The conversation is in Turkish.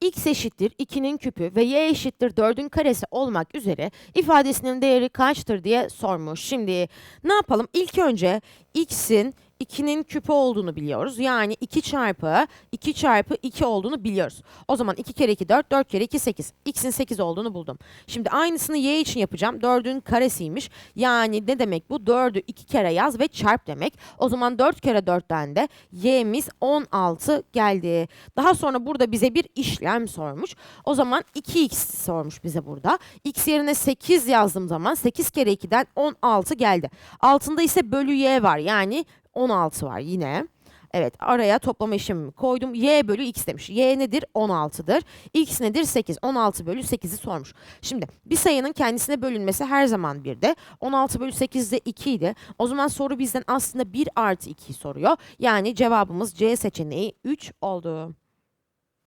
x eşittir 2'nin küpü ve y eşittir 4'ün karesi olmak üzere ifadesinin değeri kaçtır diye sormuş. Şimdi ne yapalım? İlk önce x'in 2'nin küpü olduğunu biliyoruz. Yani 2 çarpı 2 çarpı 2 olduğunu biliyoruz. O zaman 2 kere 2 4, 4 kere 2 8. X'in 8 olduğunu buldum. Şimdi aynısını y için yapacağım. 4'ün karesiymiş. Yani ne demek bu? 4'ü 2 kere yaz ve çarp demek. O zaman 4 kere 4'ten de y'miz 16 geldi. Daha sonra burada bize bir işlem sormuş. O zaman 2x sormuş bize burada. x yerine 8 yazdığım zaman 8 kere 2'den 16 geldi. Altında ise bölü y var. Yani 16 var yine. Evet araya toplama işlemimi koydum. Y bölü x demiş. Y nedir? 16'dır. X nedir? 8. 16 bölü 8'i sormuş. Şimdi bir sayının kendisine bölünmesi her zaman bir de. 16 bölü 8 de 2 idi. O zaman soru bizden aslında 1 artı 2'yi soruyor. Yani cevabımız C seçeneği 3 oldu.